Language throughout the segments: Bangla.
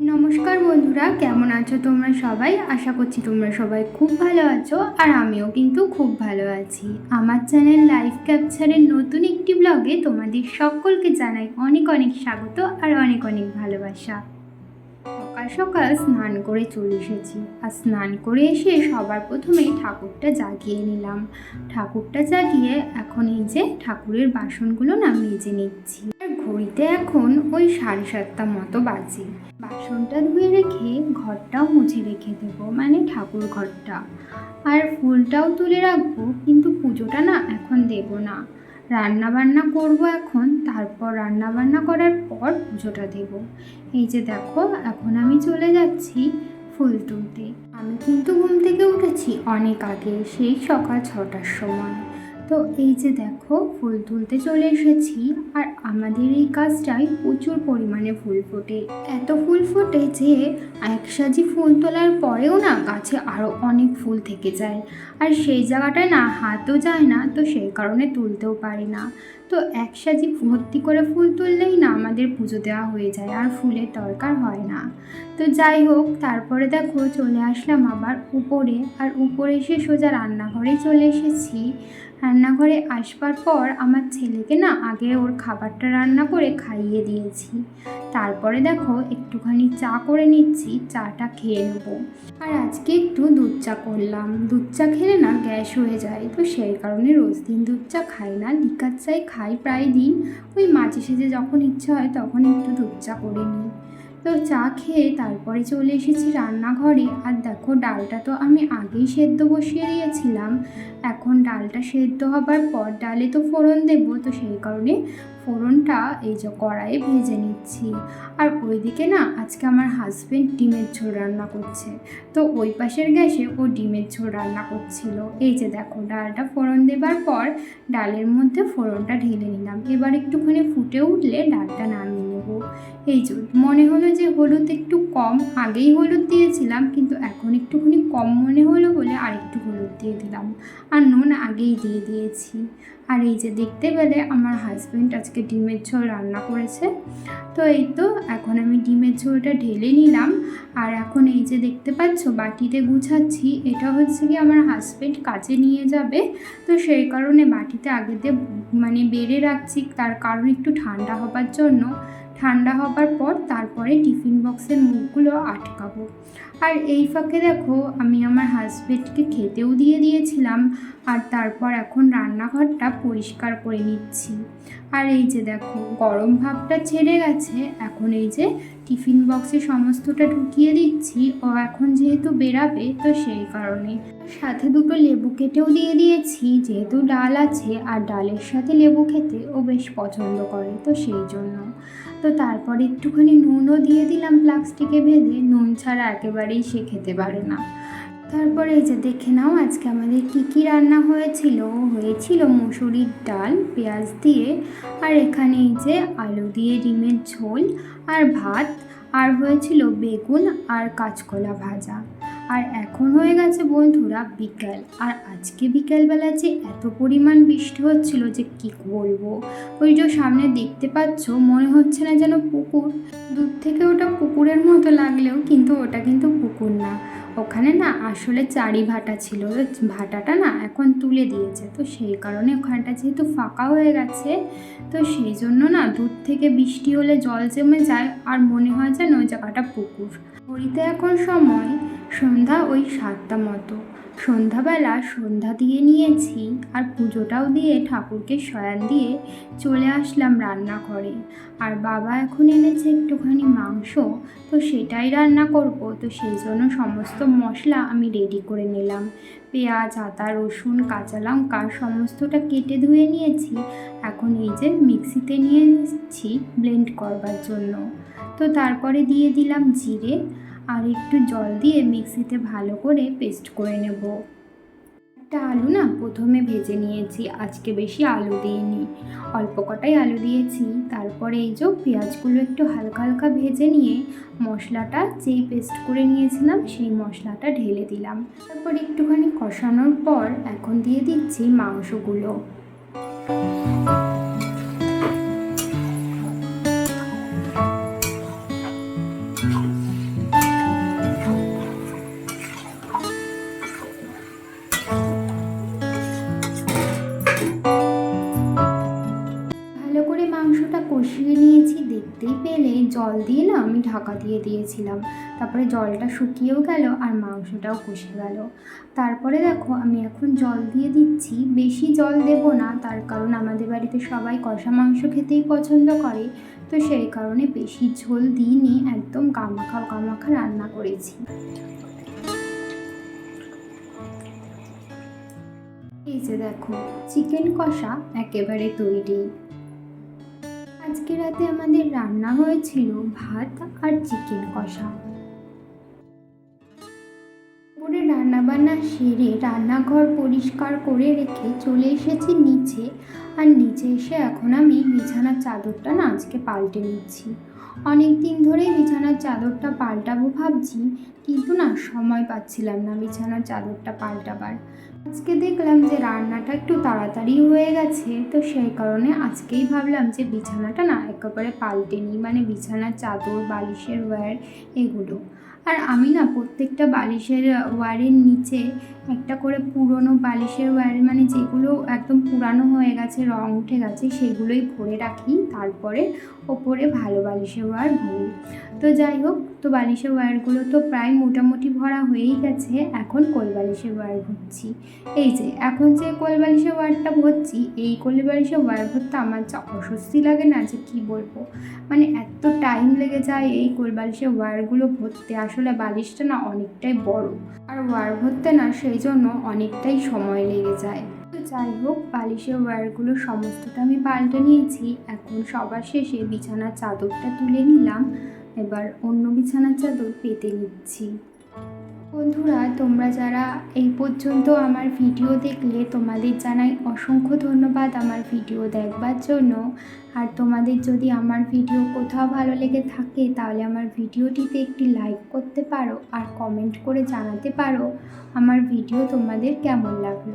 নমস্কার বন্ধুরা, কেমন আছো তোমরা সবাই? আশা করছি তোমরা সবাই খুব ভালো আছো আর আমিও কিন্তু খুব ভালো আছি। আমার চ্যানেল লাইফ ক্যাপচারের নতুন একটি ব্লগে তোমাদের সকলকে জানাই অনেক অনেক স্বাগত আর অনেক অনেক ভালোবাসা। সকাল সকাল স্নান করে চলে এসেছি। আর স্নান করে এসে সবার প্রথমে ঠাকুরটা জাগিয়ে নিলাম। ঠাকুরটা জাগিয়ে এখন এই যে ঠাকুরের বাসনগুলো না মেজে নিচ্ছি। ঘড়িতে এখন ওই সাড়ে সাতটা মতো বাজে। বাসনটা ধুয়ে রেখে ঘরটাও মুছে রেখে দেবো মানে ঠাকুর ঘরটা। আর ফুলটাও তুলে রাখব, কিন্তু পুজোটা না এখন দেব না। রান্না বান্না করব এখন, তারপর রান্না বান্না করার পর পুজোটা দেব। এই যে দেখো, এখন আমি চলে যাচ্ছি ফুল তুলতে। আমি কিন্তু ঘুম থেকে উঠেছি অনেক আগে, সেই সকাল ছটার সময়। তো এই যে দেখো, ফুল তুলতে চলে এসেছি আর আমাদের এই গাছটায় প্রচুর পরিমাণে ফুল ফোটে। এত ফুল ফোটে যে এক সাজি ফুল তোলার পরেও না গাছে আরও অনেক ফুল থেকে যায়। আর সেই জায়গাটায় না হাতও যায় না, তো সেই কারণে তুলতেও পারি না। তো এক সাজি ভর্তি করে ফুল তুললেই না আমাদের পুজো দেওয়া হয়ে যায় আর ফুলের দরকার হয় না। তো যাই হোক, তারপরে দেখো চলে আসলাম আবার উপরে আর উপরে এসে সোজা রান্নাঘরে চলে এসেছি। রান্নাঘরে আসবার পর আমার ছেলেকে না আগে ওর খাবারটা রান্না করে খাইয়ে দিয়েছি। তারপরে দেখো একটুখানি চা করে নিচ্ছি, চাটা খেয়ে নেব। আর আজকে একটু দুধ চা করলাম। দুধ চা খেলে না গ্যাস হয়ে যায়, তো সেই কারণে রোজ দিন দুধ চা খাই না লিকার চাই খাই প্রায় দিন। ওই মাঝে সেজে যখন ইচ্ছা হয় তখন একটু দুধ চা করে নিই। তো চা খেয়ে তারপরে চলে এসেছি রান্নাঘরে। আর দেখো, ডালটা তো আমি আগেই সেদ্ধ বসিয়ে দিয়েছিলাম। এখন ডালটা সেদ্ধ হবার পর ডালে তো ফোড়ন দেবো, তো সেই কারণে ফোড়নটা এই যে কড়াইয়ে ভেজে নিচ্ছি। আর ওইদিকে না, আজকে আমার হাজবেন্ড ডিমের ঝোল রান্না করছে। তো ওই পাশের গ্যাসে ও ডিমের ঝোল রান্না করছিল। এই যে দেখো, ডালটা ফোড়ন দেবার পর ডালের মধ্যে ফোড়নটা ঢেলে নিলাম। এবার একটুখানি ফুটে উঠলে ডালটা নামিয়ে নেব এই যে, মনে হলো যে হলুদ একটু কম, আগেই হলুদ দিয়েছিলাম, কিন্তু এখন একটুখানি কম মনে হলো বলে আরেকটু হলুদ দিয়ে দিলাম। আর নুন আগেই দিয়ে দিয়েছি। আর এই যে দেখতে পেলে আমার হাজব্যান্ড আজকে ডিমের ঝোল রান্না করেছে। তো এই তো, এখন আমি ডিমের ঝোলটা ঢেলে নিলাম। আর এখন এই যে দেখতে পাচ্ছ, বাটিতে গুছাচ্ছি, এটা হচ্ছে কি আমার হাজব্যান্ড কাজে নিয়ে যাবে। তো সেই কারণে বাটিতে আগেতে মানে বেড়ে রাখছি, তার কারণ একটু ঠান্ডা হবার জন্য। ঠান্ডা হবার পর তারপরে টিফিন বক্সের মুখগুলো আটকাবো। আর এই ফাঁকে দেখো, আমি আমার হাজব্যান্ডকে খেতেও দিয়ে দিয়েছিলাম। আর তারপর এখন রান্নাঘরটা পরিষ্কার করে নিচ্ছি। আর এই যে দেখো, গরম ভাবটা ছেড়ে গেছে, এখন এই যে টিফিন বক্সে সমস্তটা ঢুকিয়ে দিচ্ছি, ও এখন যেহেতু বেরাবে, তো সেই কারণে। সাথে দুটো লেবু কেটেও দিয়ে দিয়েছি, যেহেতু ডাল আছে, আর ডালের সাথে লেবু খেতে ও বেশ পছন্দ করে, তো সেই জন্য। তো তারপর একটুখানি নুনও দিয়ে দিলাম প্লাস্টিকে বেঁধে নুন ছাড়া একেবারেই সে খেতে পারে না। তারপরে এই যে দেখে নাও আজকে আমাদের কী কী রান্না হয়েছিল। হয়েছিল মুসুরির ডাল, পেঁয়াজ দিয়ে, আর এখানে এই যে আলু দিয়ে ডিমের ঝোল, আর ভাত, আর হয়েছিল বেগুন আর কাঁচকলা ভাজা। আর এখন হয়ে গেছে বন্ধুরা বিকাল। আর আজকে বিকালবেলা যে এত পরিমাণ বৃষ্টি হচ্ছিল যে কি বলব? ওই যে সামনে দেখতে পাচ্ছ, মনে হচ্ছে না যেন পুকুর। দূর থেকে ওটা পুকুরের মতো লাগলেও কিন্তু ওটা কিন্তু পুকুর না। ওখানে না আসলে চারি ভাটা ছিল ভাটাটা না এখন তুলে দিয়েছে। তো সেই কারণে ওখানটা যেহেতু ফাঁকা হয়ে গেছে, তো সেই জন্য না দূর থেকে বৃষ্টি হলে জল জমে যায় আর মনে হয় যেন ওই জায়গাটা পুকুর। হরিতে এখন সময় সন্ধ্যা ওই সাতটা মতো। সন্ধ্যাবেলা সন্ধ্যা দিয়ে নিয়েছি আর পুজোটাও দিয়ে ঠাকুরকে শয়ান দিয়ে চলে আসলাম রান্নাঘরে। আর বাবা এখন এনেছে একটুখানি মাংস, তো সেটাই রান্না করব। তো সেই জন্য সমস্ত মশলা আমি রেডি করে নিলাম। পেঁয়াজ, আদা, রসুন, কাঁচা লঙ্কা সমস্তটা কেটে ধুয়ে নিয়েছি। এখন এই যে মিক্সিতে নিয়ে নিচ্ছি ব্লেন্ড করবার জন্য। তো তারপরে দিয়ে দিলাম জিরে আর একটু জল দিয়ে মিক্সিতে ভালো করে পেস্ট করে নেব। একটা আলু না প্রথমে ভেজে নিয়েছি, আজকে বেশি আলু দিইনি। অল্প কটাই আলু দিয়েছি, তারপরে এই যে পেঁয়াজগুলো একটু হালকা হালকা ভেজে নিয়ে মশলাটা যেই পেস্ট করে নিয়েছিলাম সেই মশলাটা ঢেলে দিলাম। তারপর একটুখানি কষানোর পর এখন দিয়ে দিচ্ছি মাংসগুলো। জল দিয়ে না আমি ঢাকা দিয়ে দিয়েছিলাম। তারপরে জলটা শুকিয়েও গেল আর মাংসটাও কষে গেল। তারপরে দেখো আমি এখন জল দিয়ে দিচ্ছি। বেশি জল দেব না, তার কারণ আমাদের বাড়িতে সবাই কষা মাংস খেতেই পছন্দ করে। তো সেই কারণে বেশি ঝোল দিইনি, একদম গামাখা গামাখা রান্না করেছি। এই যে দেখো, চিকেন কষা একেবারে তৈরি। আজকে রাতে আমাদের রান্না হয়েছিল ভাত আর চিকেন কষা। দুপুরে রান্নাবান্না সেরে রান্নাঘর পরিষ্কার করে রেখে চলে এসেছি নিচে, আর নিচে এসে এখন আমি বিছানার চাদরটা না আজকে পাল্টে নিচ্ছি। অনেক দিন ধরেই বিছানার চাদরটা পাল্টাবো ভাবছি, কিন্তু না, সময় পাচ্ছিলাম না বিছানার চাদরটা পাল্টাবার। আজকে দেখলাম যে রান্নাটা একটু তাড়াতাড়ি হয়ে গেছে, তো সেই কারণে আজকেই ভাবলাম যে বিছানাটা না একেবারে পাল্টে নিই মানে বিছানার চাদর, বালিশের ওয়্যার এগুলো। আর আমি না প্রত্যেকটা বালিশের ওয়ারের নিচে একটা করে পুরনো বালিশের ওয়ারের মানে যেগুলো একদম পুরানো হয়ে গেছে, রং উঠে গেছে, সেগুলোই ভরে রাখি। তারপরে ওপরে ভালো বালিশের ওয়ার ভরি। তো যাই হোক, তো বালিশের ওয়্যারগুলো তো প্রায় মোটামুটি ভরা হয়েই গেছে। এখন কোল বালিশের ওয়্যার ভরছি। এই যে, এখন যে কোল বালিশের ওয়্যারটা ভরছি, এই কোল বালিশের ওয়্যার ভরতে আমার যা অস্বস্তি লাগে না যে কী বলব? মানে এত টাইম লেগে যায় এই কোল বালিশের ওয়্যারগুলো ভরতে। আসলে বালিশটা না অনেকটাই বড়। আর ওয়্যার ভরতে না, সেই জন্য অনেকটাই সময় লেগে যায়। যাই হোক, বালিশের ওয়্যারগুলো সমস্তটা আমি পাল্টে নিয়েছি। এখন সবার শেষে বিছানার চাদরটা তুলে নিলাম। এবার অন্য বিছানার চাদর পেতে নিচ্ছি। বন্ধুরা, তোমরা যারা এই পর্যন্ত আমার ভিডিও দেখলে, তোমাদের জানাই অসংখ্য ধন্যবাদ আমার ভিডিও দেখবার জন্য। আর তোমাদের যদি আমার ভিডিও কোথাও ভালো লেগে থাকে, তাহলে আমার ভিডিওটিতে একটি লাইক করতে পারো আর কমেন্ট করে জানাতে পারো আমার ভিডিও তোমাদের কেমন লাগল।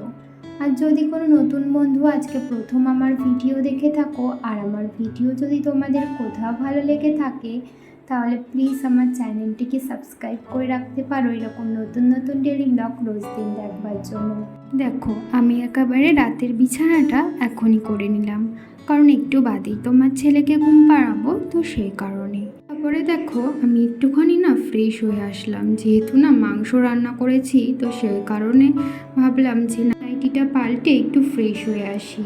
আর যদি কোনো নতুন বন্ধু আজকে প্রথম আমার ভিডিও দেখে থাকো, আর আমার ভিডিও যদি তোমাদের কোথাও ভালো লেগে থাকে তাহলে প্লিজ আমার চ্যানেলটিকে সাবস্ক্রাইব করে রাখতে পারো। এরকম নতুন নতুন ডেলি ব্লগ রোজ দিন দেখবার জন্য। দেখো, আমি একেবারে রাতের বিছানাটা এখনই করে নিলাম। কারণ একটু বাদেই তোমার ছেলেকে ঘুম পাড়াবো তো সেই কারণে। তারপরে দেখো, আমি একটুখানি না ফ্রেশ হয়ে আসলাম। যেহেতু না মাংস রান্না করেছি, তো সেই কারণে ভাবলাম যে নাইটিটা পাল্টে একটু ফ্রেশ হয়ে আসি।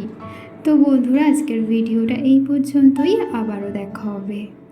তো বন্ধুরা, আজকের ভিডিওটা এই পর্যন্তই। আবারও দেখা হবে।